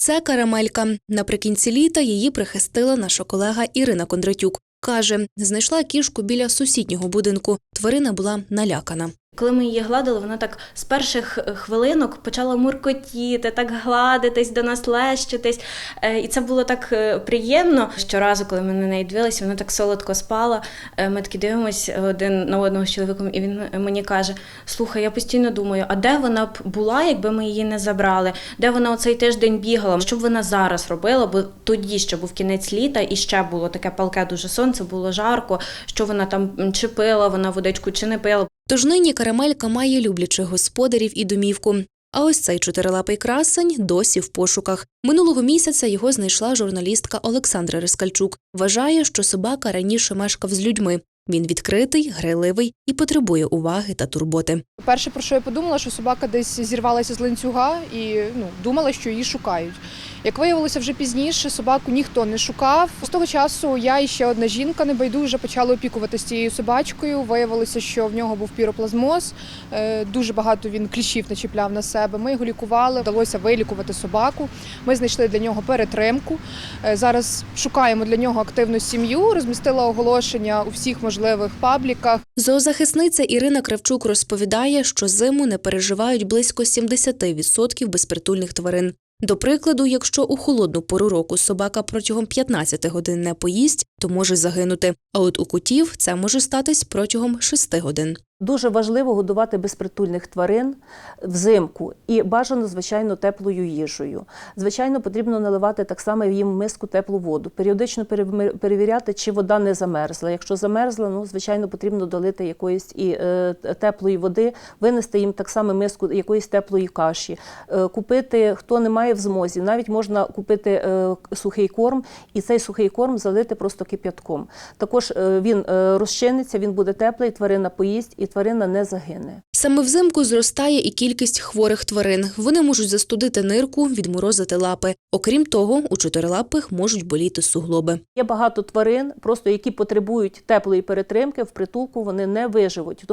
Це карамелька. Наприкінці літа її прихистила наша колега Ірина Кондратюк. Каже, знайшла кішку біля сусіднього будинку. Тварина була налякана. Коли ми її гладили, вона так з перших е, хвилинок почала муркотіти, так гладитись, до нас лещитись. Е, І це було так е, приємно. Щоразу, коли ми на неї дивилися, вона так солодко спала. Ми такі дивимося один на одного з чоловіком, і він мені каже: Слухай, я постійно думаю, а де вона б була, якби ми її не забрали? Де вона оцей тиждень бігала? Що б вона зараз робила? Бо тоді ще був кінець літа, і ще було таке палке дуже сонце, було жарко. Що вона там чи пила, вона водичку чи не пила. Тож нині карамелька має люблячих господарів і домівку. А ось цей чотирилапий красень досі в пошуках. Минулого місяця його знайшла журналістка Олександра Рискальчук. Вважає, що собака раніше мешкав з людьми. Він відкритий, грайливий і потребує уваги та турботи. Перше, про що я подумала, що собака десь зірвалася з ланцюга і ну, думала, що її шукають. Як виявилося вже пізніше, собаку ніхто не шукав. З того часу я і ще одна жінка небайдужа почали опікуватися цією собачкою. Виявилося, що в нього був піроплазмоз, е, дуже багато він кліщів начіпляв на себе. Ми його лікували, вдалося вилікувати собаку. Ми знайшли для нього перетримку. Е, Зараз шукаємо для нього активну сім'ю. Розмістила оголошення у всіх можливих пабліках. Зоозахисниця Ірина Кравчук розповідає, що зиму не переживають близько 70% безпритульних тварин. До прикладу, якщо у холодну пору року собака протягом 15 годин не поїсть, то може загинути. А от у котів це може статись протягом 6 годин. Дуже важливо годувати безпритульних тварин взимку і бажано, звичайно, теплою їжею. Звичайно, потрібно наливати так само їм миску теплу воду. Періодично перевіряти, чи вода не замерзла. Якщо замерзла, ну звичайно, потрібно долити якоїсь і е, теплої води, винести їм так само миску якоїсь теплої каші, Е, купити, хто не має в змозі, навіть можна купити е, сухий корм і цей сухий корм залити просто кип'ятком. Також він розчиниться, він буде теплий, тварина поїсть і тварина не загине. Саме взимку зростає і кількість хворих тварин. Вони можуть застудити нирку, відморозити лапи. Окрім того, у чотирилапих можуть боліти суглоби. Є багато тварин, просто які потребують теплої перетримки, в притулку вони не виживуть.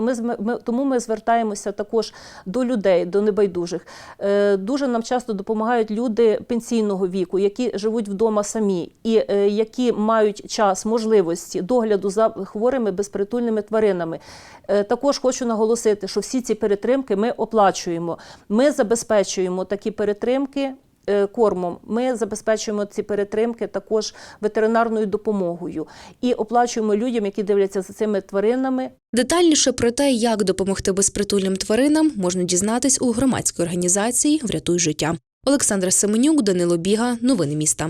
Тому ми, звертаємося також до людей, до небайдужих. Е, дуже нам часто допомагають люди пенсійного віку, які живуть вдома самі і е, які мають час, можливості догляду за хворими безпритульними тваринами. Е, також хочу наголосити, що всі ці перетримки ми оплачуємо. Ми забезпечуємо такі перетримки е, кормом. Ми забезпечуємо ці перетримки також ветеринарною допомогою і оплачуємо людям, які дивляться за цими тваринами. Детальніше про те, як допомогти безпритульним тваринам, можна дізнатись у громадській організації Врятуй життя. Олександра Семенюк, Данило Біга, новини міста.